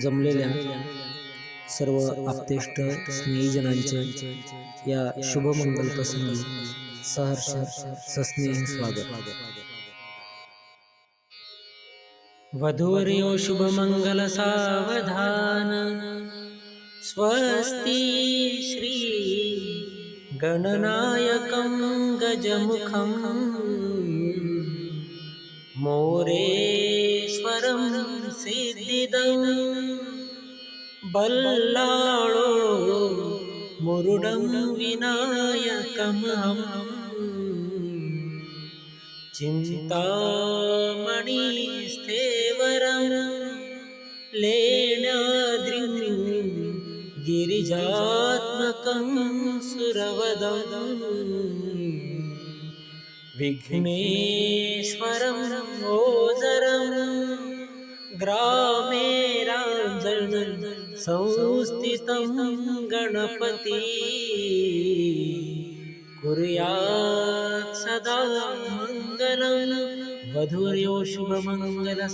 जमलेल्या सर्व आप्तेष्ट स्नेहीजनांचे या शुभमंगल प्रसंगी सहर्ष सस्नेह स्वागत. वधूर्यो शुभमंगल सावधान स्वस्ति श्री गणनायकं गजमुखं. मोरेश्वरं सिद्धिदं। बल्लाळो मुरुडं विनायकमहं चिन्तामणिस्थेवरं लेण्याद्रिं गिरिजात्मकं सुरवदम् विघ्नेश्वरं ओजरं ग्रामे राञ्जन संस्थितं गणपति। कुर्यात् सदा मङ्गलं वधूर्यो शुभमङ्गलसावधान।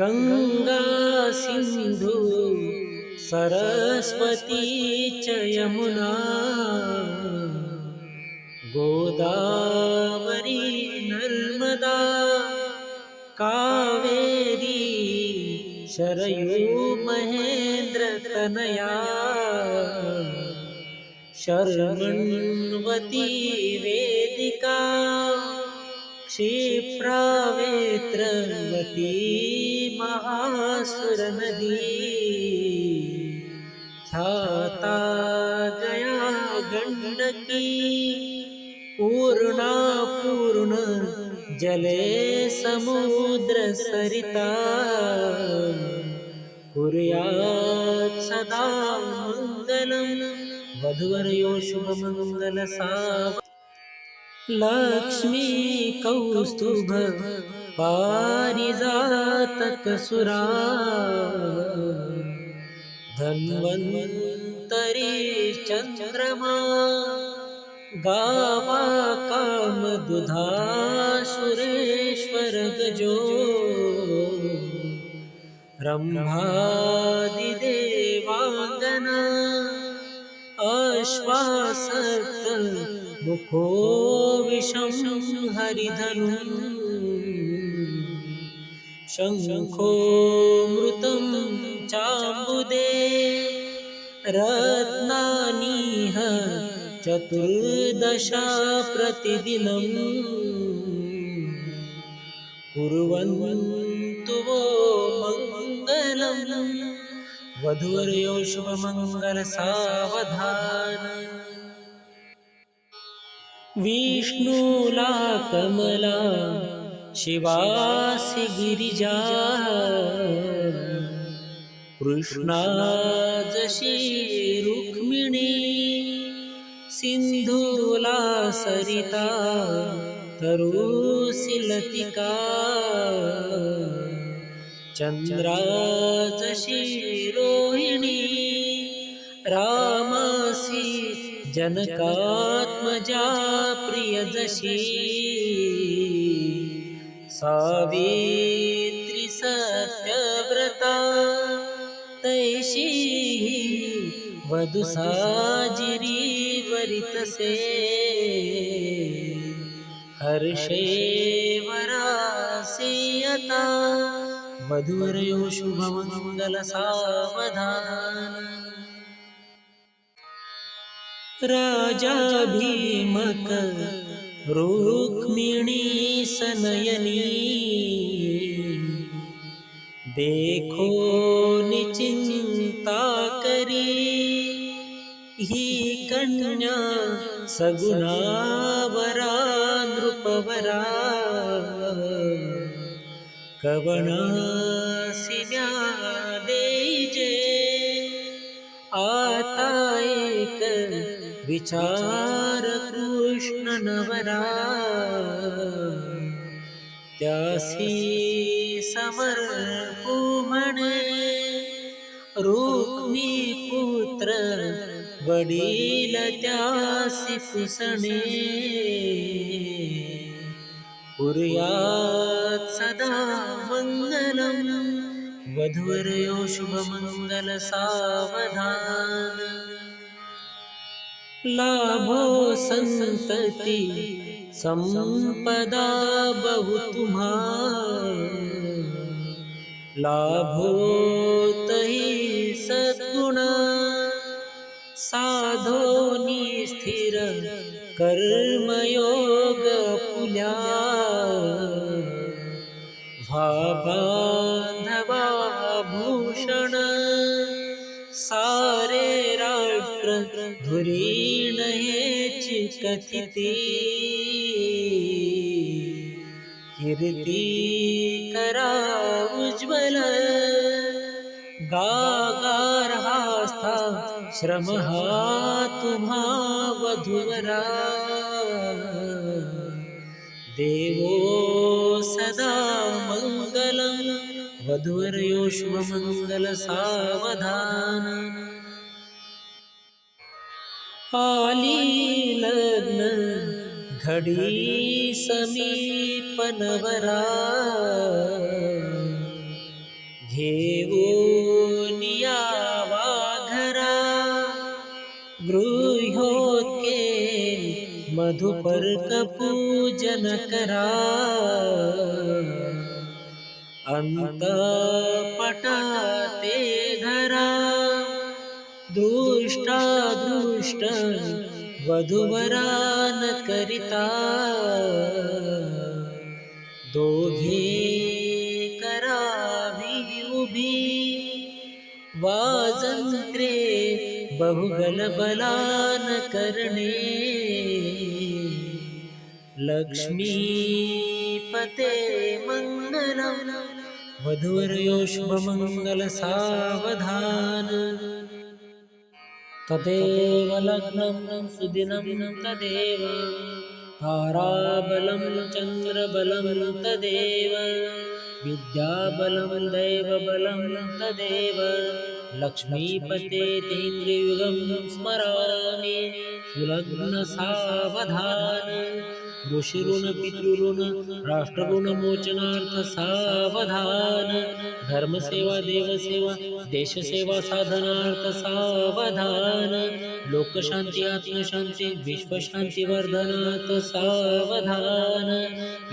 गङ्गा सिन्धु सरस्वती च यमुना गोदावरी नर्मदा कावेरी शरयू महेन्द्रतनया शर्मण्वती वेदिका क्षिप्रावेत्रवती महासुरनदी ख्याता गया गण्डकी पूर्णा पूर्ण जले समुद्रसरिता कुर्यात् सदा मङ्गलं वधुवर्यो शुभमङ्गलसा लक्ष्मी कौस्तुभ पारिजातकसुरा धन्वन्तरी चन्द्रमा गावा कामदुधा सुरेश्वर गजो। रम्भादिदेवाङ्गना अश्वासक्त मुखो विषं हरिधनु। शङ्खो मृतं चाम्बुदे रत्नानीह चतुर्दशा प्रतिदिनम् कुर्वन्तु वो मङ्गलम् वधूर्यो शुभमङ्गलसावधान। विष्णुलाकमला शिवासि गिरिजा। कृष्णा जशी रुक्मिणी। सिन्धुला सरिता तरुसिलतिका चन्द्राजशी रोहिणी रामासि जनकात्मजा प्रियदशी सावित्रि सत्यव्रता तैषी वधुसाजिरी वरितसे हर्षेवरासीयता मधुरयो राजा राजाभिमक रुक्मिणी सनयनी। देखो निचिन्ता करी। ही कन्या सगुणावरा नृपवरा कवणासिन्या देजे। आता एक विचार कृष्ण नवरा त्यासी समर्पू म्हणे रुक्मी पुत्र वडील त्यासी पुसणे. कुर्यात् सदा मङ्गलम् वधूर्यो शुभमङ्गलसावधान लाभो संतति संपदा बहु तुम्हा लाभो तही साधोनी स्थिर, कर्मयोग पुल्या। भूषण, सारे राष्ट्र धुरीण हेची कथिती कीर्ति करा उज्ज्वल, गागार हास्था श्रम हा तुम्हा वधुवरा। देवो सदा मङ्गलं वधुवर्यो शुभमङ्गलसावधान आली लग्न घडी समीपनवरा। घेवो मधुपर पूजन करा। अंत पटाते धरा। दृष्टा दृष्ट वधुवरान करिता। दोघे करावी उभी। वाजंत्रे बहुगल बलान करणे। लक्ष्मीपते मङ्गलम् वधूर्यो शुभमङ्गल सावधान तदेव लग्नं सुदिनं तदेव, ताराबलं चन्द्रबलं तदेव, विद्याबलं दैवबलं तदेव। लक्ष्मीपते तेन्द्रियुगं स्मरामि, सुलग्नसावधान। ऋषिऋण पितृऋण राष्ट्रऋणमोचनार्थ सावधान। धर्म सेवा, देव सेवा, देश सेवा साधनार्थ सावधान। लोक शांति आत्म शांति विश्व शांति वर्धनार्थ सावधान।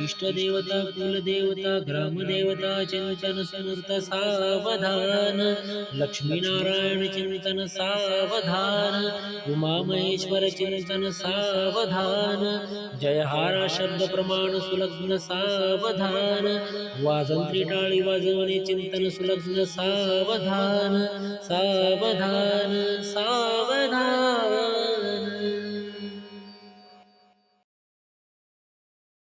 इष्टदेवता, कुलदेवता, ग्रामदेवता, चिंतन स्मृत सावधान। लक्ष्मीनारायण चिंतन सावधान। उमा महेश्वर चिंतन सावधान। जयहारा शब्द प्रमाण सुलग्न सावधान। वाजंत्री टाळी वाजवणे चिंतन सुलग्न सावधान। सावधान सावधान।